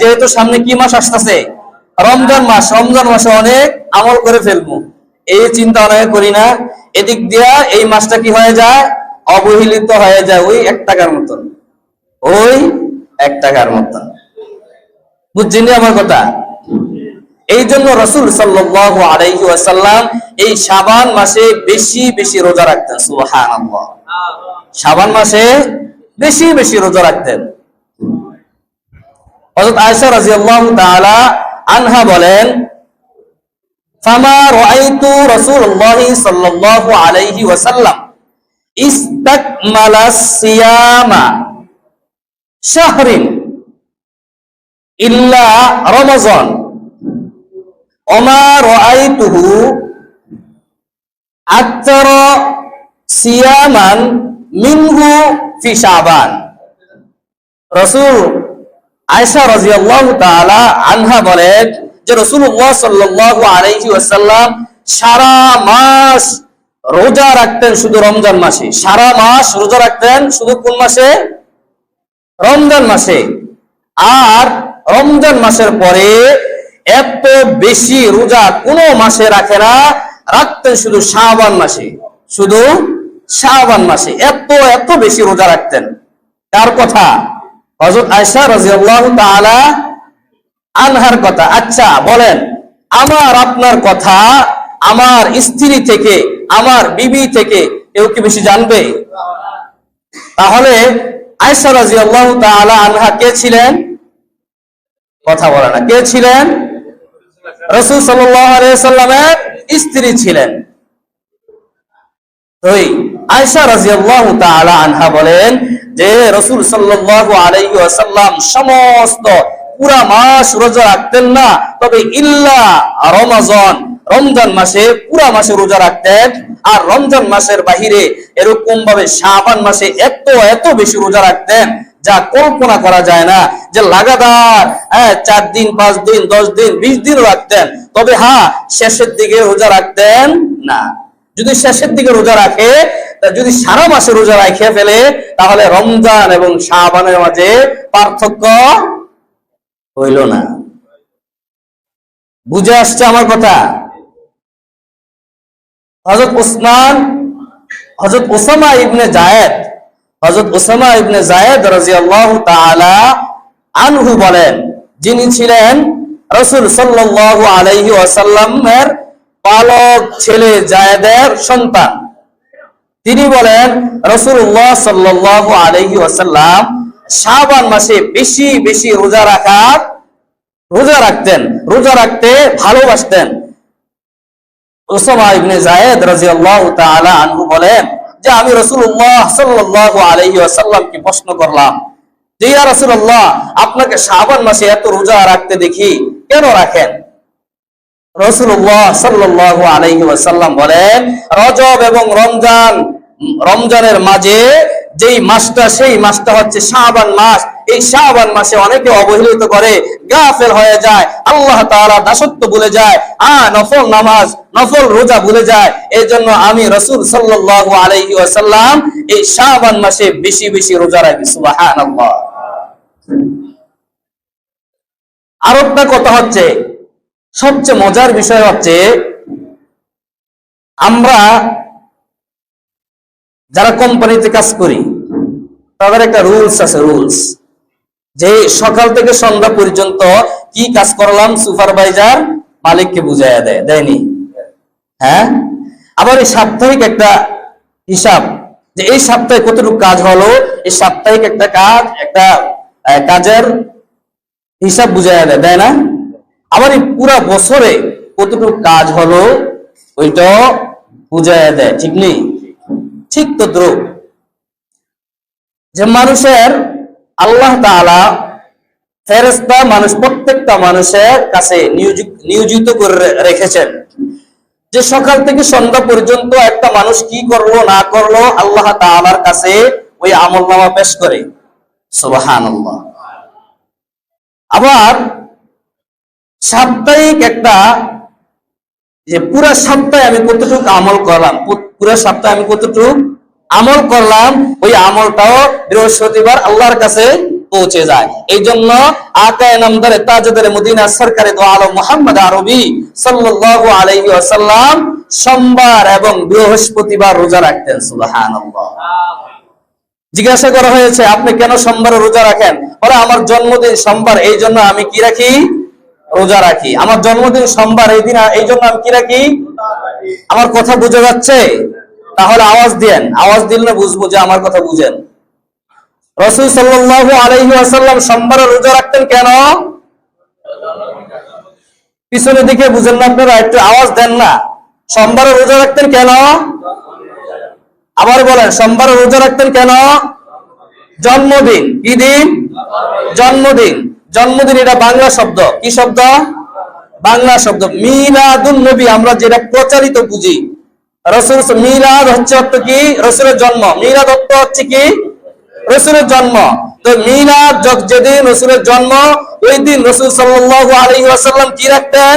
যেহেতু সামনে কি মাস আসতেছে? রমজান মাস। রমজান মাসে অনেক আমল করে ফেলব। এই চিন্তা অনেকে করি না। এদিক দিয়া এই মাসটা কি হয়ে যায়? অবহেলিত হয়ে যায় ওই এক টাকার মতন। ওই এক টাকার মতন। বুঝছেন আমার কথা? এই জন্য রসুল ওয়াসাল্লাম এই সাবান মাসে বেশি বেশি রোজা রাখতেন। সুবহানাল্লাহ। শাবান মাসে বেশি বেশি রোজা রাখতেন। হযরত আয়েশা রাদিয়াল্লাহু তাআলা আনহা বলেন, ফামা রাআইতু রাসূলুল্লাহি সাল্লাল্লাহু আলাইহি ওয়াসাল্লাম ইস্তাকমালা সিয়ামা শাহরিন ইল্লা রমাজান। ওমা রাআইতুহু আকতার সিয়ামান মিনহু ফি শাবান। রাসূল আয়েশা রাদিয়াল্লাহু তাআলা আনহা বলেন যে রাসূলুল্লাহ ওয়াসাল্লাম সারা মাস রোজা রাখতেন শুধু রমজান মাসে। সারা মাস রোজা রাখতেন শুধু কোন মাসে? রমজান মাসে। আর রমজান মাসের পরে এত বেশি রোজা কোনো মাসে রাখে না, রাখতেন শুধু শাহবান মাসে। শুধু শাহবান মাসে। এত এত বেশি রোজা রাখতেন। কার কথা? হযরত আয়েশা রাদিয়াল্লাহু তাআলা আনহার কথা আচ্ছা বলেন, আমার আপনার কথা আমার স্ত্রী থেকে, আমার বিবি থেকে কেউ কি বেশি জানবে? তাহলে আয়েশা রাদিয়াল্লাহু তাআলা আনহা কে ছিলেন? কথা বলে না, কে ছিলেন? রাসূল সাল্লাল্লাহু আলাইহি সাল্লামের স্ত্রী ছিলেন। ওই আয়েশা রাদিয়াল্লাহু তাআলা আনহা বলেন যে রাসূল সাল্লাল্লাহু আলাইহি ওয়াসাল্লাম সমস্ত পুরা মাস রোজা রাখতেন না, তবে ইল্লা রমাজন, রমজান মাসে পুরা মাসে রোজা রাখতেন, আর রমজান মাসের বাহিরে এরকম ভাবে শাবান মাসে এত এত বেশি রোজা রাখতেন, যা কল্পনা করা যায় না যে লাগাতার হ্যাঁ চার দিন, পাঁচ দিন, দশ দিন, বিশ দিন রাখতেন। তবে হ্যাঁ শেষের দিকে রোজা রাখতেন না। যদি শেষের দিকে রোজা রাখে যদি সারা মাসে রোজা রাখে ফেলে, তাহলে রমজান এবং শাহবানের মাঝে পার্থক্য হইল না। বুঝে আসছে আমার কথা? হজরত উসমান হজরত ওসামা ইবনে জায়েদ হজরত ওসামা ইবনে জায়েদ রাজিয়াল্লাহু তাআলা আনহু বলেন, যিনি ছিলেন রাসূল সাল্লাল্লাহু আলাইহি ওয়াসাল্লামের পালক ছেলে জায়েদের সন্তান। তিনি বলেন, রাসূলুল্লাহ সাল্লাল্লাহু আলাইহি ওয়াসাল্লাম শাবান মাসে বেশি বেশি রোজা রাখার, রোজা রাখতেন, রোজা রাখতে ভালোবাসতেন। আমি রাসূলুল্লাহ, আপনাকে শাবান মাসে এত রোজা রাখতে দেখি, কেন রাখেন? রাসূলুল্লাহ সাল্লাল্লাহু আলাইহি ওয়াসাল্লাম বলেন, রজব এবং রমজান, রমজানের মাঝে যেই মাসটা, সেই মাসটা হচ্ছে শাবান মাস। এই শাবান মাসে অনেকে অবহেলিত করে, গাফেল হয়ে যায়, আল্লাহ দাসত্ব ভুলে যায়, আ, নফল নামাজ, নফল রোজা ভুলে যায়। এই জন্য আমি রাসূল সাল্লাল্লাহু আলাইহি ওয়াসাল্লাম এই শাবান মাসে বেশি বেশি রোজা রাখি, সুবহানাল্লাহ। আর একটা কথা হচ্ছে সবচেয়ে মজার বিষয় হচ্ছে আমরা যারা কোম্পানিতে কাজ করি, তাদের একটা রুলস আছে, রুলস। যে সকাল থেকে সন্ধ্যা পর্যন্ত কি কাজ করলাম সুপারভাইজার মালিককে বুঝাইয়া দেয়, দেয়নি। হ্যাঁ? আবার এই সাপ্তাহিক একটা হিসাব, যে এই সপ্তাহে কতটুকু কাজ হলো, এই সাপ্তাহিক একটা কাজ, একটা কাজের হিসাব বুঝাইয়া দেয় দেয় না? আবার এই পুরা বছরে কতটুকু কাজ হলো, ওইটা বুঝাইয়া দেয়, ঠিক নেই? ঠিক তো দ্রুপ যে মানুষের আল্লাহ তাআলা ফেরেস্তা মানুষ, প্রত্যেকটা মানুষের কাছে নিয়োজিত করে রেখেছেন। যে সকাল থেকে সন্ধ্যা পর্যন্ত একটা মানুষ কি করল, না করল, আল্লাহ তাআলার কাছে ওই আমলনামা পেশ করে। সুবহানাল্লাহ। আবার সাপ্তাহিক একটা, যে পুরা সপ্তাহে আমি কতটুকু আমল করলাম সপ্তাহে আমি কতটুকু আমল করলাম, ওই আমলটাও বৃহস্পতিবার আল্লাহর কাছে পৌঁছে যায়। এই জন্য আরবি সোমবার এবং বৃহস্পতিবার রোজা রাখতেন জিজ্ঞাসা করা হয়েছে, আপনি কেন সোমবার রোজা রাখেন? বলে, আমার জন্মদিন সোমবার এই জন্য আমি কি রাখি? রোজা রাখি। আমার জন্মদিন সোমবার, এই দিন এই জন্য আমি কি রাখি? আমার কথা বুঝে যাচ্ছে? তাহলে আওয়াজ দেন আওয়াজ দিলে বুঝব যে আমার কথা বুঝেন। রসুল সাল্লাল্লাহু আলাইহি আসাল্লাম সোমবার রোজা রাখতেন কেন? পিছনের দিকে বুঝেন না আপনারা, একটু আওয়াজ দেন না। সোমবার রোজা রাখতেন কেন? আবার বলেন, সোমবার রোজা রাখতেন কেন? জন্মদিন। কি দিন? জন্মদিন। জন্মদিন এটা বাংলা শব্দ। কি শব্দ? বাংলা শব্দ। মিলাদুন নবী, আমরা যেটা প্রচারিত বুঝি। রসুল মিলাদ হচ্ছে অর্থ কি? রসুলের জন্ম। মিলাদ অর্থ হচ্ছে কি? রসুলের জন্ম। তো মিলাদ যেদিন রসুলের জন্ম, ওই দিন রসুল সাল্লাল্লাহু আলাইহি ওয়াসাল্লাম কি রাখতেন?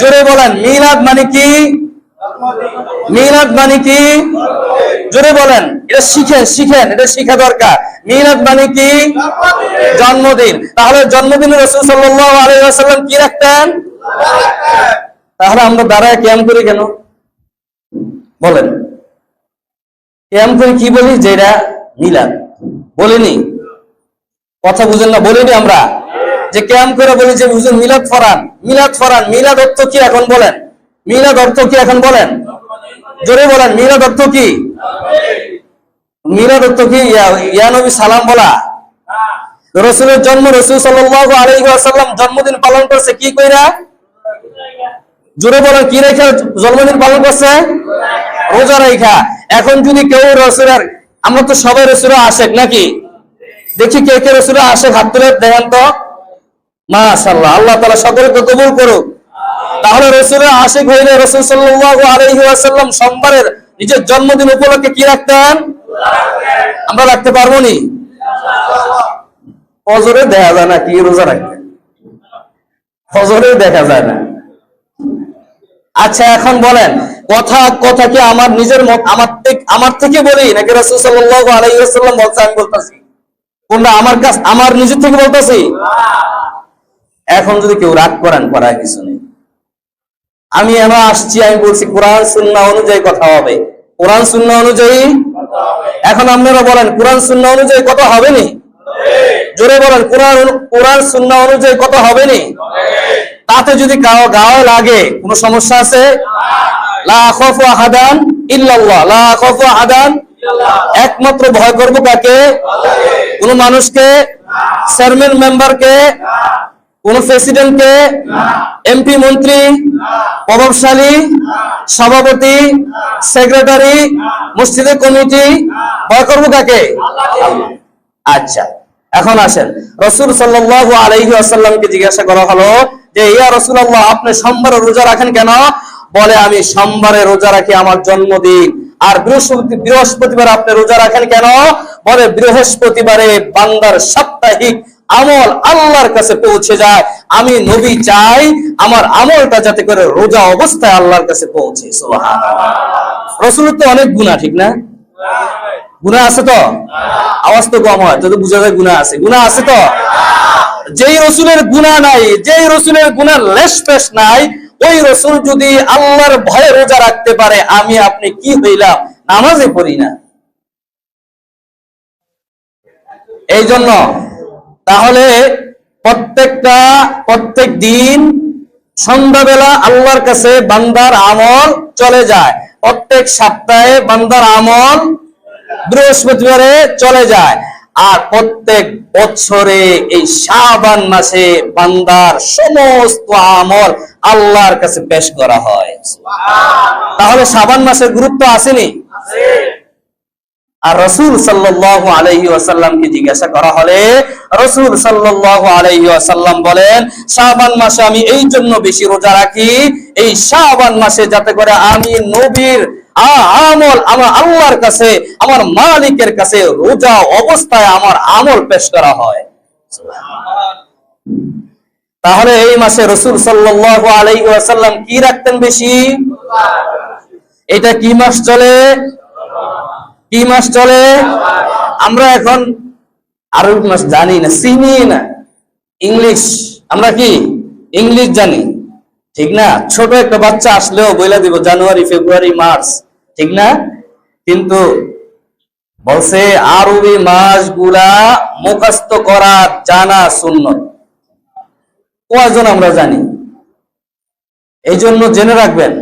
জোরে বলেন, মিলাদ মানে কি? মিলাদ মানে কি? জোরে বলেন, এটা শিখেন শিখেন, এটা শিখা দরকার। মিলাদ মানে কি? জন্মদিন। তাহলে জন্মদিনে রসুল আলাইহি কি রাখতেন? তাহলে আমরা দাঁড়ায় ক্যাম করি কেন? বলেন। ক্যাম করে কি বলি? যে এটা মিলাদ। বলিনি। কথা বুঝেন না, বলিনি আমরা। যে ক্যাম করে বলি যে হুজুর, মিলাদ ফরান মিলাদ ফরান, মিলাদ অর্থ কি এখন বলেন? মিলাদ অর্থ কি এখন বলেন? জোরে বলেন মিলাদ অর্থ কি? মিলাদ অর্থ কি? ইয়া- নবী সালাম বলা। রসুলের জন্ম রসুল ওয়াসাল্লাম জন্মদিন পালন করছে কি কইরা? জোরে বলেন, কি রেখা জন্মদিন পালন করছে? রোজা রেখা। এখন যদি কেউ রসুলের, আমরা তো সবাই রসুলের আশেক নাকি? দেখি কে কে রসুলের আশেক, হাত তুলে দেখেন তো। মাশাআল্লাহ, আল্লাহ তাআলা সকলকে কবুল করুক। তাহলে রসুলের আশেক হইলে রসুল আলাইহি সোমবারের নিজের জন্মদিন উপলক্ষে কি রাখতেন? আমরা রাখতে পারব নি? ফজরে দেখা যায় না কি রোজা রাখতেন ফজরে দেখা যায় না। আচ্ছা এখন বলেন কথা কথা কি আমার নিজের মত আমার থেকে আমার থেকে বলি নাকি রাসূল সাল্লাল্লাহু আলাইহি ওয়াসাল্লাম বলছে আমি বলতাছি? কোনটা আমার কাছ আমার নিজের থেকে বলতাছি? এখন যদি কেউ রাগ করেন করার কিছু নেই। আমি এমন আসছি, আমি বলছি কোরআন সুন্নাহ অনুযায়ী কথা হবে। কোরআন সুন্নাহ অনুযায়ী? এখন আপনারা বলেন, কোরআন সুন্নাহ অনুযায়ী কথা হবে নি? জোরে বলেন, কোরআন কোরআন সুন্নাহ অনুযায়ী কথা হবে নি? তাতে যদি কারও গাও লাগে, কোনো সমস্যা আছে? লা ইল্লাল্লাহ, লা একমাত্র ভয় করব কাকে? কোন মানুষকে? চেয়ারম্যান মেম্বারকে? কোন প্রেসিডেন্টকে এমপি মন্ত্রী, প্রভাবশালী, সভাপতি, সেক্রেটারি, মসজিদের কমিটি, ভয় করব কাকে? আচ্ছা এখন আসেন। রসুল সাল্লাল্লাহু আলাইহি আসাল্লামকে জিজ্ঞাসা করা হলো যে, ইয়া রাসূলুল্লাহ, আপনি সোমবারে রোজা রাখেন কেন? বলে, আমি সোমবারে রোজা রাখি আমার জন্মদিন। আর বৃহস্পতি, বৃহস্পতিবার আপনি রোজা রাখেন কেন? বলে, বৃহস্পতিবারে বান্দার সাপ্তাহিক আমল আল্লাহর কাছে পৌঁছে যায়। আমি নবী চাই, আমার আমলটা যাতে করে রোজা অবস্থায় আল্লাহর কাছে পৌঁছে। রসুলের তো অনেক গুণা ঠিক না? গুণা আছে তো? আওয়াজ তো কম হয় তো বুঝা যায় গুণা আছে। গুণা আছে তো? যেই রসুলের গুণা নাই, যেই রসুলের গুণার লেশ পেশ নাই, ওই রসুল যদি আল্লাহর ভয়ে রোজা রাখতে পারে, আমি আপনি কি হইলাম? নামাজে পড়ি না। এই জন্য তাহলে প্রত্যেকটা, প্রত্যেক দিন সন্ধ্যাবেলা আল্লাহর কাছে বান্দার আমল চলে যায়। প্রত্যেক সপ্তাহে বান্দার আমল বৃহস্পতিবারে চলে যায়। আর প্রত্যেক বছরে এই শাবান মাসে বান্দার সমস্ত আমল আল্লাহর কাছে পেশ করা হয়। তাহলে শাবান মাসের গুরুত্ব আসেনি? আর রসুল সাল্লাল্লাহু আলাইহি ওয়াসাল্লামকে জিজ্ঞাসা করা হলে রসুল সাল্লাল্লাহু আলাইহি ওয়াসাল্লাম বলেন, শাবান মাসে আমি এই জন্য বেশি রোজা রাখি, এই শাবান মাসে যাতে করে আমি নবীর আমল আমার আল্লাহর কাছে, আমার মালিকের কাছে রোজা অবস্থায় আমার আমল পেশ করা হয়। তাহলে এই মাসে রসুল সাল্লাল্লাহু আলাইহি ওয়াসাল্লাম কি রাখতেন বেশি? এটা কি মাস চলে? কি মাস চলে? আমরা এখন আরবি মাস জানি না, চিনি না। ইংলিশ, আমরা কি? ইংলিশ জানি, ঠিক না? ছোট একটা বাচ্চা আসলেও বইলা দিব, জানুয়ারি, ফেব্রুয়ারি, মার্চ, ঠিক না? কিন্তু বলছে, আরবি মাসগুলা মুখস্থ করা জানা শূন্য কয়জন আমরা জানি? এই জন্য জেনে রাখবেন,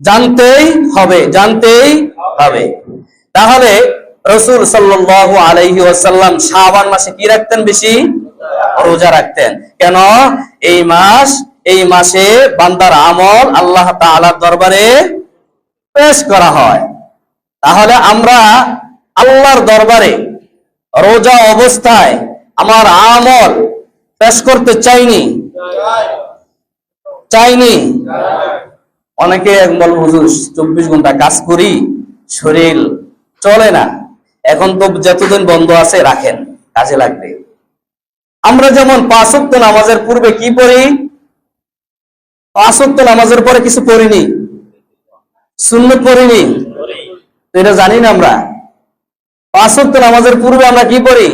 জানতেই হবে জানতেই হবে। তাহলে রসুল সাল্লাল্লাহু আলাইহি ওয়াসাল্লাম শাবান মাসে কি রাখতেন বেশি? রোজা রাখতেন। কেন? এই মাস, এই মাসে বান্দার আমল আল্লাহ দরবারে পেশ করা হয়। তাহলে আমরা আল্লাহর দরবারে রোজা অবস্থায় আমার আমল পেশ করতে চাইনি? চাইনি? অনেকে বল, হুজুর, চব্বিশ ঘণ্টা কাজ করি, শরীর চলে না। এখন তো যতদিন বন্ধ আছে, রাখেন, কাজে লাগবে। আমরা যেমন পাঁচক্ত নামাজের পূর্বে কি পড়ি? পাঁচক্ত নামাজের পরে কিছু পড়িনি? শূন্য পড়িনি? এটা জানি না আমরা। পাঁচক্ত নামাজের পূর্বে আমরা কি পড়ি?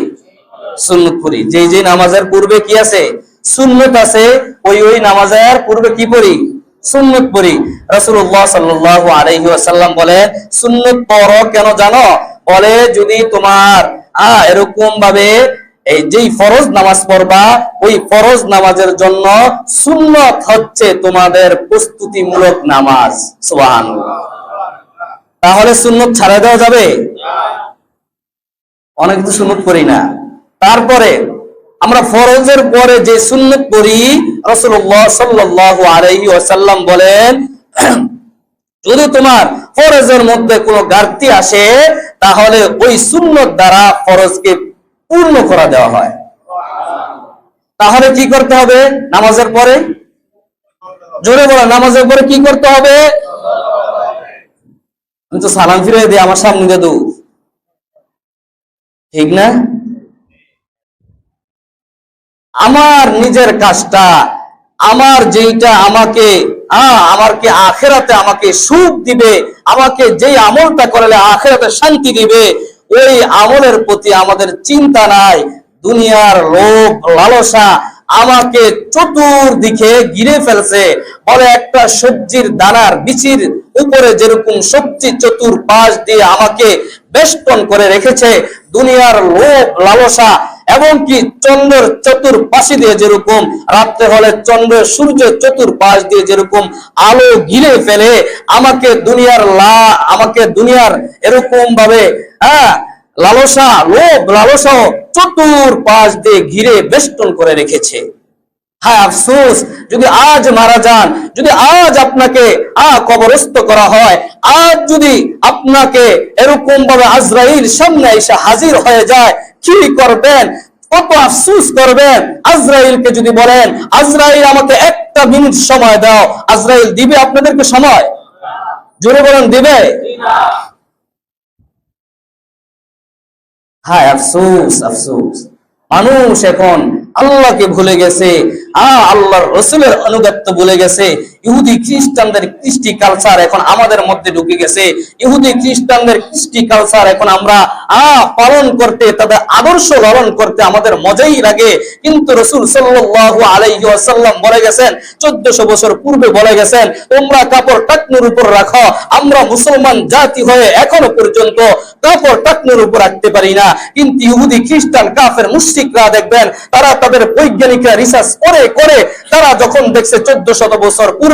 সুন্নত পড়ি। যে যে নামাজের পূর্বে কি আছে? সুন্নত আছে, ওই ওই নামাজের পূর্বে কি পড়ি? সুন্নত পড়ি। রাসূলুল্লাহ সাল্লাল্লাহু আলাইহি ওয়াসাল্লাম বলেন সুন্নত পড়ো কেন জানো? বলে, যদি তোমার, আ এরকম ভাবে এই যেই ফরজ নামাজ পড়বা, ওই ফরজ নামাজের জন্য সুন্নত হচ্ছে তোমাদের প্রস্তুতিমূলক নামাজ। সুবহানাল্লাহ। তাহলে সুন্নত ছাড়া দেওয়া যাবে? অনেক তো সুন্নত করি না। তারপরে আমরা ফরজের পরে যে সুন্নত করি রাসূলুল্লাহ সাল্লাল্লাহু আলাইহি ওয়াসাল্লাম বলেন, যদি তোমার ফরজের মধ্যে কোনো ঘাটতি আসে, তাহলে ওই সুন্নত দ্বারা ফরজকে পূর্ণ করা দেওয়া হয়। তাহলে কি করতে হবে? নামাজের পরে? জোরে বলো নামাজের পরে কি করতে হবে? আমি তো সালাম ফিরে দিই, আমার সামনে দিয়ে ঠিক না? আমার নিজের কাজটা আমার যেইটা আমাকে আহ, আমাকে আখেরাতে আমাকে সুখ দিবে আমাকে যেই আমলটা করলে আখেরাতে শান্তি দিবে ওই আমলের প্রতি আমাদের চিন্তা নাই দুনিয়ার লোভ লালসা আমাকে চতুর্দিকে ঘিরে ফেলছে। বলে একটা সবজির দানার বিচির উপরে যেরকম সবজি চতুর পাশ দিয়ে আমাকে বেষ্টন করে রেখেছে দুনিয়ার লোভ লালসা এবং কি চন্দ্রের চতুর পাশে দিয়ে যেরকম রাত্রে হলে চন্দ্রের সূর্য চতুর পাশ দিয়ে যেরকম আলো ঘিরে ফেলে, আমাকে দুনিয়ার লা, আমাকে দুনিয়ার এরকম ভাবে হ্যাঁ লালসা, লোভ, লালসা চতুর পাশ দিয়ে ঘিরে বেষ্টন করে রেখেছে। হ্যাঁ আফসোস, যদি আজ মারা যান, যদি আজ আপনাকে কবরস্থ করা হয়, আজ যদি আপনাকে এরকম ভাবে আজরাইল সামনে এসে হাজির হয়ে যায় কি করবেন কত আফসোস করবেন। আজরাইলকে যদি বলেন, আজরাইল আমাকে একটা মিনিট সময় দাও, আজরাইল দিবে আপনাদেরকে সময়? জোরে বলেন, দিবে? হ্যাঁ আফসুস আফসুস। মানুষ এখন আল্লাহকে ভুলে গেছে, আ, আল্লাহর রসুলের অনুগত্য ভুলে গেছে। ইহুদি খ্রিস্টানদের কৃষ্টি কালচার এখন আমাদের মধ্যে ঢুকে গেছে। ইহুদি খ্রিস্টানদের কৃষ্টি কালচার এখন আমরা, আ, পালন করতে, তাদের আদর্শ লালন করতে আমাদের মজাই লাগে। কিন্তু রসুল সাল্লাল্লাহু আলাইহি ওয়াসাল্লাম বলে গেছেন 1400 বছর পূর্বে বলে গেছেন, তোমরা কাপড় টাকনুর উপর রাখো, আমরা মুসলমান জাতি হয়ে এখনও পর্যন্ত কাপড় টাকনুর উপর রাখতে পারি না। কিন্তু ইহুদি খ্রিস্টান, কাফের, মুশরিকরা দেখবেন, তারা তাদের বৈজ্ঞানিকরা রিসার্চ করে করে, তারা যখন দেখছে চোদ্দ শত বছর পূর্বে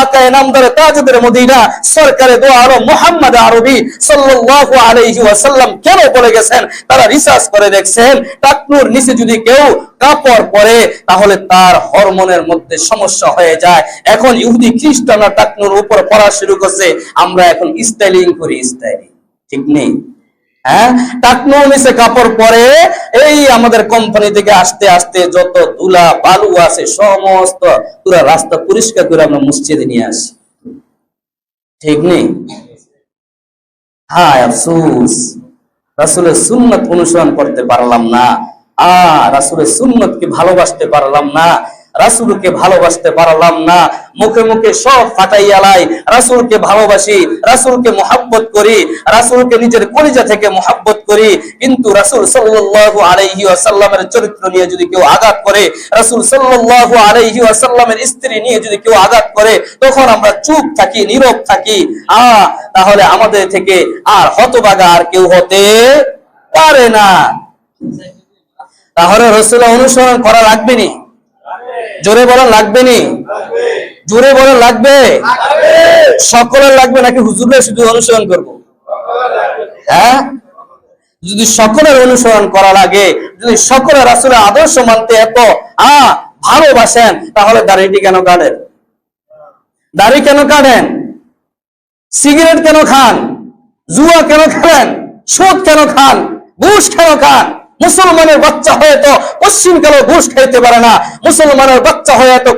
আকায় নামদারে তাজদের মদিনা, সরকারে দোয়া আরও মোহাম্মদ আরবি সাল্লাল্লাহু আলাইহি ওয়াসাল্লাম কেন বলে গেছেন? তারা রিসার্চ করে দেখছেন, টাকনুর নিচে যদি কেউ কাপড় পরে, তাহলে তার হরমোনের মধ্যে সমস্যা হয়ে যায়। এখন ইহুদি খ্রিস্টানরা টাকনুর উপর পড়া শুরু করছে, আমরা এখন স্টাইলিং করি স্টাইলিং ঠিক নেই? হ্যাঁ? টাকনো নিচে কাপড় পরে এই আমাদের কোম্পানি থেকে যত ধুলা, বালু আছে, সমস্ত পুরো রাস্তা পরিষ্কার করে আমরা নিয়ে আসি। ঠিক নেই হ্যাঁ আফসুস। রাসুলের সুন্নত অনুসরণ করতে পারলাম না। আ, রাসুলের সুন্নতকে ভালোবাসতে পারলাম না। রাসূলকে ভালোবাসতে পারলাম না। মুখে মুখে সব ফাটাইয়ালাই রাসূলকে ভালোবাসি, রাসূলকে মোহাব্বত করি, রাসূলকে নিজের কলিজা থেকে মোহাব্বত করি। কিন্তু রাসূল সাল্লাল্লাহু আলাইহি ওয়াসাল্লামের চরিত্র নিয়ে যদি কেউ আঘাত করে, রাসূল সাল্লাল্লাহু আলাইহি ওয়াসাল্লামের স্ত্রী নিয়ে যদি কেউ আঘাত করে, তখন আমরা চুপ থাকি, নীরব থাকি। আ, তাহলে আমাদের থেকে আর হতবাগা আর কেউ হতে পারে না। তাহলে রসুল অনুসরণ করা লাগবে নি? জোরে বলা লাগবে নি? জোরে বলা লাগবে? সকলের লাগবে নাকি হুজুরের শুধু অনুসরণ করব? হ্যাঁ? যদি সকলের অনুসরণ করা লাগে, যদি সকলের আসলে আদর্শ মানতে এত, আ, ভালোবাসেন, তাহলে দাড়িটি কেন কাটেন? দাড়ি কেন কাটেন? সিগারেট কেন খান? জুয়া কেন খেলেন? সুদ কেন খান? ঘুষ কেন খান? মুসলমানের বাচ্চা হয়ে তো পশ্চিমকালে ঘুষ খাইতে পারে না। মুসলমানের বাচ্চা হয়ে তো